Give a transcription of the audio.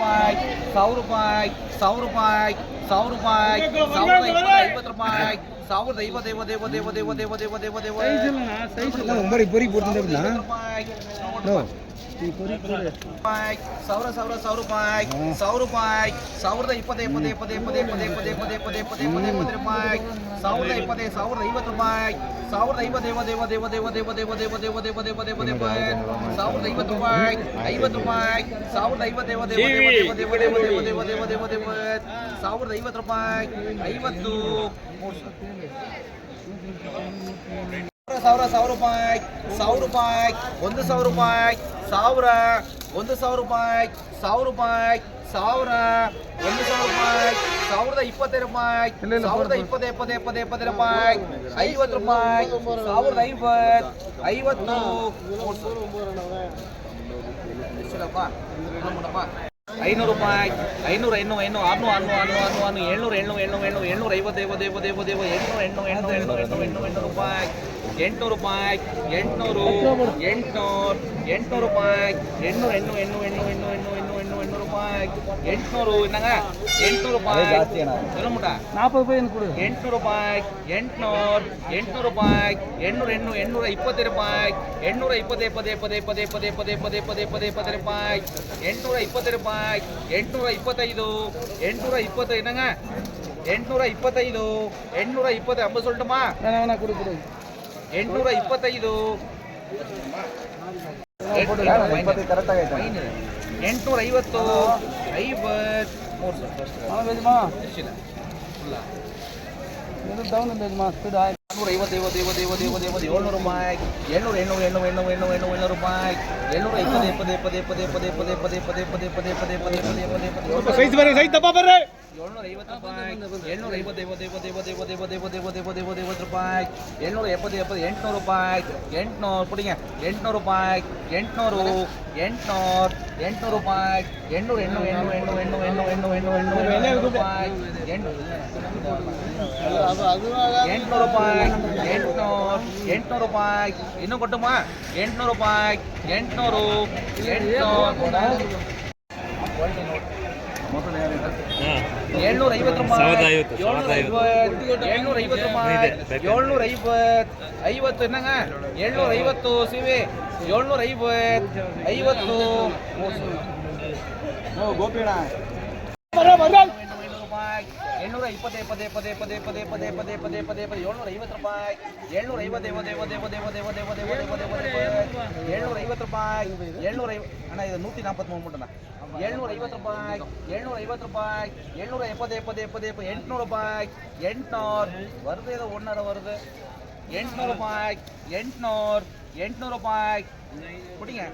ರೂಪಾಯಿ ಸಾವಿರ ರೂಪಾಯಿ ಸಾವಿರ ರೂಪಾಯಿ ಸಾವಿರ ರೂಪಾಯಿ ಸಾವಿರದ ಐವತ್ತು ರೂಪಾಯಿ ಸಾವಿರದ ಐವತ್ತೈವ ದೇವ ದೇವ ದೇವ ದೇವ ದೇವ ದೇವ ದೇವ ರೂಪಾಯಿ ಸಾವಿರ ಸಾವಿರ ಸಾವಿರ ರೂಪಾಯಿ ಸಾವಿರ ರೂಪಾಯಿ ಸಾವಿರದ ಇಪ್ಪತ್ತು ಇಪ್ಪತ್ತು ಪದೇ ಇಪ್ಪತ್ತು ಇಪ್ಪತ್ತು ಪದೇ ಪದೇ ಪದೇ ಪದೇ ಪದೇ ಇಪ್ಪತ್ತು ರೂಪಾಯಿ ಸಾವಿರದ ಇಪ್ಪತ್ತೈದು ಸಾವಿರದ ಐವತ್ತು ರೂಪಾಯಿ ಸಾವಿರದ ಐವತ್ತು ಐವತ್ತು ಐವತ್ತು ಐವತ್ತು ಐವತ್ತು ಐವತ್ತು ಐವತ್ತು ಐವತ್ತು ಐವತ್ತು ಸಾವಿರದ ಐವತ್ತು ರೂಪಾಯಿ ಐವತ್ತು ರೂಪಾಯಿ ಸಾವಿರದ ಐವತ್ತು ಐವತ್ತು ಐವತ್ತು ಐವತ್ತು ಐವತ್ತು ಐವತ್ತು ಐವತ್ತು ಐವತ್ತು ಸಾವಿರದ ಐವತ್ತು ರೂಪಾಯಿ ಐವತ್ತು ಸಾವಿರ ಸಾವಿರ ರೂಪಾಯಿ ಸಾವಿರ ರೂಪಾಯಿ ಒಂದು ಸಾವಿರ ರೂಪಾಯಿ ಸಾವಿರ ಒಂದು ಸಾವಿರ ರೂಪಾಯಿ ಸಾವಿರ ರೂಪಾಯಿ ಸಾವಿರ ಒಂದು ಸಾವಿರ ರೂಪಾಯಿ ಸಾವಿರದ ಇಪ್ಪತ್ತೈದು ರೂಪಾಯಿ ಸಾವಿರದ ಇಪ್ಪತ್ತು ಎಪ್ಪತ್ತು ಎಪ್ಪತ್ತು ಎಪ್ಪತ್ತು ರೂಪಾಯಿ ಐವತ್ತು ರೂಪಾಯಿ ಸಾವಿರದ ಐವತ್ತು ಐವತ್ತು. ಐನೂರು ರೂಪಾಯಿ ಐನೂರು ಎಣ್ಣು ಎಣ್ಣು ಆರ್ನೂ ಆರ್ನೂ ಆರ್ನೂ ಆರ್ನೂ ಆರ್ನೂ ಏಳ್ನೂರು ಎಣ್ಣು ಎಣ್ಣು ಎಣ್ಣು ಏಳ್ನೂರ ಐವತ್ತು ಐವತ್ತು ಐವತ್ತು ಐವತ್ತು ಐವತ್ತು ಎಣ್ಣೂರು ಎಣ್ಣು ಎಣ್ಣು ಎಣ್ಣು ಎಣ್ಣು ಎಣ್ಣು ಎಣ್ಣು ರೂಪಾಯಿ ಎಂಟುನೂರು ರೂಪಾಯಿ ಎಂಟ್ನೂರು, ಎಂಟುನೂರು ಎಂಟುನೂರು ರೂಪಾಯಿ ಎಂಟುನೂರು ಎಣ್ಣು ಎಣ್ಣು ಎಣ್ಣು ಎಣ್ಣು ಹೆಣ್ಣು ಎಣ್ಣು ಎಂಟುನೂರು ಇನ್ನಂಗ ಎಂಟ್ನೂರು ರೂಪಾಯಿ ಏನು ಮುಟ ನಾಲ್ಕು ರೂಪಾಯಿ ಏನು ಕೊಡು. ಎಂಟುನೂರು ರೂಪಾಯಿ ಎಂಟ್ನೂರು ಎಂಟ್ನೂರು ರೂಪಾಯಿ ಎಂಟುನೂರು ಎಣ್ಣು ಎಂಟ್ನೂರ ಇಪ್ಪತ್ತು ರೂಪಾಯಿ ಎಂಟುನೂರ ಇಪ್ಪತ್ತು ಪದೇ ಪದೇ ಪದೇ ಪದೇ ಪದೇ ಪದೇ ಪದೇ ಪದೇ ಪದೇ ರೂಪಾಯಿ ಎಂಟ್ನೂರ ಇಪ್ಪತ್ತು ರೂಪಾಯಿ ಎಂಟ್ನೂರ ಇಪ್ಪತ್ತೈದು ಎಂಟ್ನೂರ ಇಪ್ಪತ್ತೈದು ನಂಗ ಎಂಟ್ನೂರ ಇಪ್ಪತ್ತೈದು ಎಂಟ್ನೂರ ಇಪ್ಪತ್ತು ಅಂಬ ಸೊಲ್ಟಮ್ಮ ಏನ ಕೊಡು ಕೊಡು. ಎಂಟುನೂರ ಇಪ್ಪತ್ತೈದು. ಕರೆಕ್ಟ್ ಆಗೈತೆ ಎಂಟುನೂರ ಐವತ್ತು ಐವತ್ತು ಮೂರು ಸಾವಿರ ಹಾಂ ಬೇಜಮಾ ಎಷ್ಟಿಲ್ಲ ಇಲ್ಲ ಇದು ಡೌನ್ ಬೇಜಮಾ ಸ್ಪೀಡ್ ಆಯ್ತು ನೂರ ಐವತ್ತು ಐವತ್ತು ಐವತ್ತು ಐವತ್ತು ಐವತ್ತು ಐವತ್ತು ಏಳ್ನೂರು ರೂಪಾಯಿ ಏಳ್ನೂರು ಎಣ್ಣೂರು ಎಣ್ಣು ಎಣ್ಣು ಎಣ್ಣು ಎಣ್ಣು ಎಣ್ಣೂರು ರೂಪಾಯಿ ಏಳ್ನೂರ ಇಪ್ಪತ್ತು ಇಪ್ಪತ್ತು ಇಪ್ಪತ್ತು ಇಪ್ಪತ್ತು ಇಪ್ಪತ್ತು ಇಪ್ಪತ್ತು ಇಪ್ಪತ್ತು ಇಪ್ಪತ್ತು ಇಪ್ಪತ್ತು ಇಪ್ಪತ್ತು ಇಪ್ಪತ್ತು ಇಪ್ಪತ್ತು ಇಪ್ಪತ್ತು ದಪ್ಪ ಬರ್ರಿ ಏಳ್ನೂರ ಐವತ್ತು ರೂಪಾಯಿ ಏಳ್ನೂರ ಐವತ್ತು ಐವತ್ತು ಐವತ್ತು ಐವತ್ತು ಐವತ್ತು ರೂಪಾಯಿ ಏಳ್ನೂರ ಎಪ್ಪತ್ತು ಎಪ್ಪತ್ತು ಎಂಟುನೂರು ರೂಪಾಯಿ ಎಂಟುನೂರು ರೂಪಾಯಿ ಎಂಟುನೂರು ಎಂಟುನೂರು ಎಂಟುನೂರು ರೂಪಾಯಿ ಎಂಟುನೂರು ಎಣ್ಣು ಎಣ್ಣು ಎಣ್ಣು ಎಣ್ಣು ಎಣ್ಣು ರೂಪಾಯಿ ಎಂಟು ಎಂಟ್ನೂರು ರೂಪಾಯಿ ಎಂಟ್ನೂರು ರೂಪಾಯಿ ಇನ್ನೂ ಕೊಟ್ಟಮ್ಮ ಎಂಟ್ನೂರು ರೂಪಾಯಿ ಎಂಟ್ನೂರು ಎಂಟ್ನೂರು ಏಳ್ನೂರ ಐವತ್ತು ಇನ್ನಂಗ? ಏಳ್ನೂರ ಐವತ್ತು ಸಿವಿ ಏಳ್ನೂರ ಐವತ್ತು ಐವತ್ತು ಎಂಟುನೂರ ಇಪ್ಪತ್ತೈದು ಪದೇ ಪದೇ ಪದೇ ಪದೇ ಪದೇ ಪದೇ ಪದೇ ಪದೇ ಪದೇ ಏಳ್ನೂರ ಐವತ್ತು ರೂಪಾಯಿ ಏಳ್ನೂರ ಐವತ್ತು ದೇವ ದೇವ ದೇವ ದೇವ ದೇವ ದೇವ ದೇವ ದೇವ ದೇವ ದೇವ ಏಳ್ನೂರ ಐವತ್ತು ರೂಪಾಯಿ ಏಳ್ನೂರ ಐವ ಅಣ್ಣ ಇದು ನೂற்றி ನಾಲ್ಪತ್ಮೂರು ಮೂಟನ ಏಳ್ನೂರ ಐವತ್ತು ರೂಪಾಯಿ ಏಳ್ನೂರ ಐವತ್ತು ರೂಪಾಯಿ ಏಳ್ನೂರ ಎಪ್ಪತ್ತೇ ಪದೇ ಪದೇ ಎಂಟ್ನೂರು ರೂಪಾಯಿ ಎಂಟ್ನೂರು வருது ஏதோ ஒன்றரை வருது எட்நூறு ரூபாய் எட்நூறு எட்நூறு ரூபாய் பிடிங்க